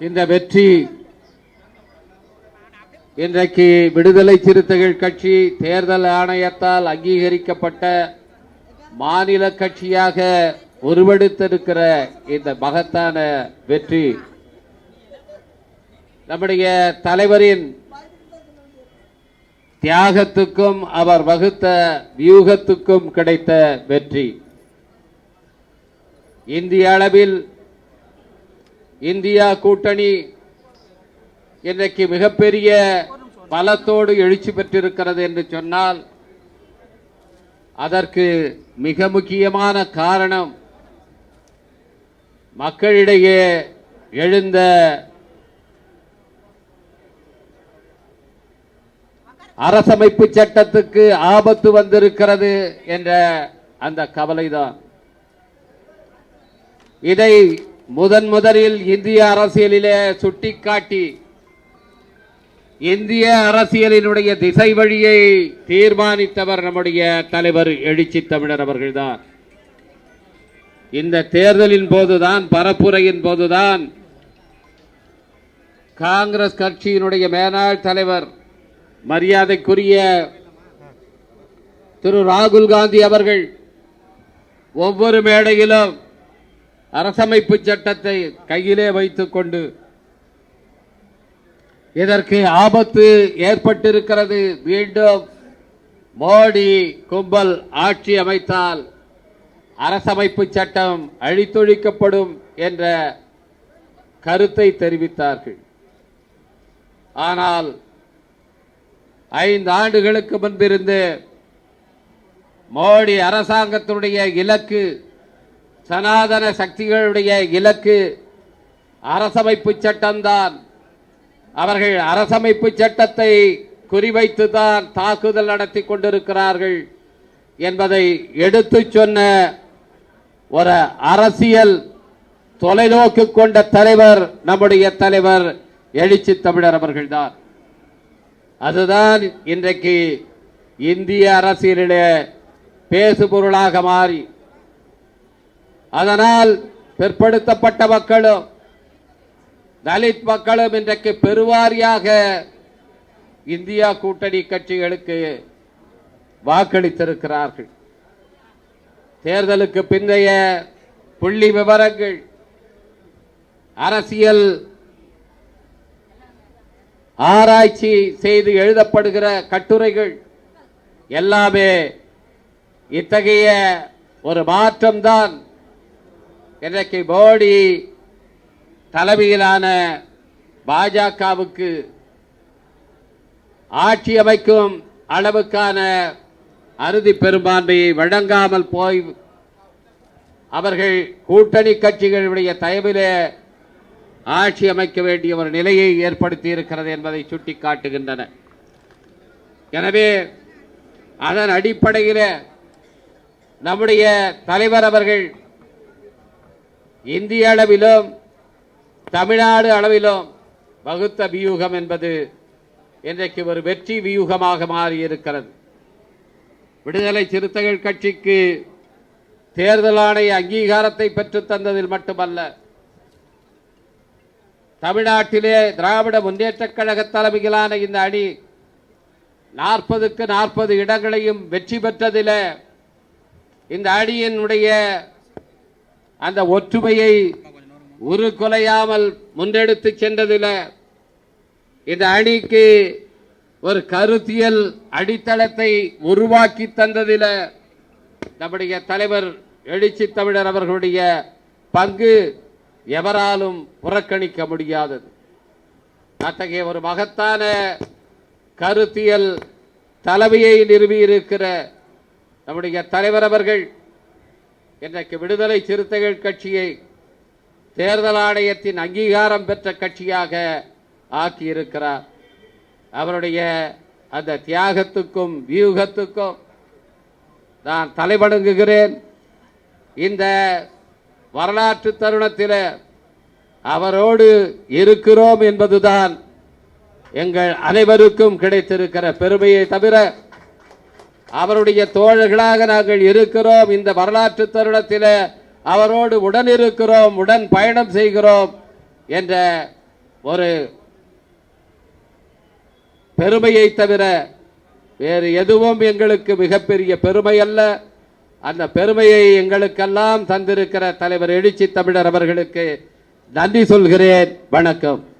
இந்த வெற்றி இன்றைக்கு விடுதலை சிறுத்தைகள் கட்சி தேர்தல் ஆணையத்தால் அங்கீகரிக்கப்பட்ட மாநில கட்சியாக உருவெடுத்திருக்கிற இந்த மகத்தான வெற்றி. நம்முடைய தலைவரின் தியாகத்துக்கும் அவர் வகுத்த வியூகத்துக்கும் கிடைத்த வெற்றி. இந்திய அளவில் இந்தியா கூட்டணி இன்றைக்கு மிகப்பெரிய பலத்தோடு எழுச்சி பெற்றிருக்கிறது என்று சொன்னால் அதற்கு மிக முக்கியமான காரணம் மக்களிடையே எழுந்த அரசமைப்பு சட்டத்துக்கு ஆபத்து வந்திருக்கிறது என்ற அந்த கவலைதான். இதை முதன் முதலில் இந்திய அரசியலிலே சுட்டிக்காட்டி இந்திய அரசியலினுடைய திசை வழியை தீர்மானித்தவர் நம்முடைய தலைவர் எழுச்சி தமிழர் அவர்கள்தான். இந்த தேர்தலின் போதுதான் பரப்புரையின் போதுதான் காங்கிரஸ் கட்சியினுடைய மேனாள் தலைவர் மரியாதைக்குரிய திரு ராகுல் காந்தி அவர்கள் ஒவ்வொரு மேடையிலும் அரசமைப்பு சட்டத்தை கையிலே வைத்துக் கொண்டு இதற்கு ஆபத்து ஏற்பட்டிருக்கிறது. மீண்டும் மோடி கும்பல் ஆட்சி அமைத்தால் அரசமைப்பு சட்டம் அழித்தொழிக்கப்படும் என்ற கருத்தை தெரிவித்தார்கள். ஆனால் ஐந்து ஆண்டுகளுக்கு முன்பிருந்து மோடி அரசாங்கத்தினுடைய இலக்கு சனாதன சக்திகளுடைய இலக்கு அரசமைப்பு சட்டம்தான் அவர்கள் அரசமைப்பு சட்டத்தை குறிவைத்துதான் தாக்குதல் நடத்தி கொண்டிருக்கிறார்கள் என்பதை எடுத்துச் சொன்ன ஒரு அரசியல் தொலைநோக்கு கொண்ட தலைவர் நம்முடைய தலைவர் எழுச்சி தமிழர் அவர்கள்தான். அதுதான் இன்றைக்கு இந்திய அரசியலிலே பேசுபொருளாக மாறி அதனால் பிற்படுத்தப்பட்ட மக்களும் தலித் மக்களும் இன்றைக்கு பெருவாரியாக இந்தியா கூட்டணி கட்சிகளுக்கு வாக்களித்திருக்கிறார்கள். தேர்தலுக்கு பிந்தைய புள்ளி விவரங்கள் அரசியல் ஆராய்ச்சி செய்து எழுதப்படுகிற கட்டுரைகள் எல்லாமே இத்தகைய ஒரு மாற்றம்தான். இன்றைக்கு மோடி தலைமையிலான பாஜகவுக்கு ஆட்சி அமைக்கும் அளவுக்கான அறுதி பெரும்பான்மையை வழங்காமல் போய் அவர்கள் கூட்டணி கட்சிகளுடைய தயவிலே ஆட்சி அமைக்க வேண்டிய ஒரு நிலையை ஏற்படுத்தி இருக்கிறது என்பதை சுட்டிக்காட்டுகின்றன. எனவே அதன் அடிப்படையில் நம்முடைய தலைவர் அவர்கள் இந்திய அளவிலும் தமிழ்நாடு அளவிலும் வகுத்த வியூகம் என்பது இன்றைக்கு ஒரு வெற்றி வியூகமாக மாறியிருக்கிறது. விடுதலை சிறுத்தைகள் கட்சிக்கு தேர்தல் ஆணைய அங்கீகாரத்தை பெற்றுத் தந்ததில் மட்டுமல்ல தமிழ்நாட்டிலே திராவிட முன்னேற்றக் கழக தலைமையிலான இந்த அணி நாற்பதுக்கு நாற்பது இடங்களையும் வெற்றி பெற்றதில் இந்த அணியினுடைய அந்த ஒற்றுமையை உருக்குலையாமல் முன்னெடுத்து சென்றதில் இந்த அணிக்கு ஒரு கருத்தியல் அடித்தளத்தை உருவாக்கி தந்ததில் நம்முடைய தலைவர் எழுச்சி தமிழர் அவர்களுடைய பங்கு எவராலும் புறக்கணிக்க முடியாதது. அத்தகைய ஒரு மகத்தான கருத்தியல் தலைமையை நிறுவியிருக்கிற நம்முடைய தலைவர் அவர்கள் இன்றைக்கு விடுதலை சிறுத்தைகள் கட்சியை தேர்தல் ஆணையத்தின் அங்கீகாரம் பெற்ற கட்சியாக ஆக்கியிருக்கிறார். அவருடைய அந்த தியாகத்துக்கும் வியூகத்துக்கும் நான் தலைவணங்குகிறேன். இந்த வரலாற்று தருணத்தில் அவரோடு இருக்கிறோம் என்பதுதான் எங்கள் அனைவருக்கும் கிடைத்திருக்கிற பெருமையை தவிர அவருடைய தோழர்களாக நாங்கள் இருக்கிறோம். இந்த வரலாற்று தருணத்தில் அவரோடு உடன் இருக்கிறோம் உடன் பயணம் செய்கிறோம் என்ற ஒரு பெருமையை தவிர வேறு எதுவும் எங்களுக்கு மிகப்பெரிய பெருமை அல்ல. அந்த பெருமையை எங்களுக்கெல்லாம் தந்திருக்கிற தலைவர் எழுச்சி தமிழர் அவர்களுக்கு நன்றி சொல்கிறேன். வணக்கம்.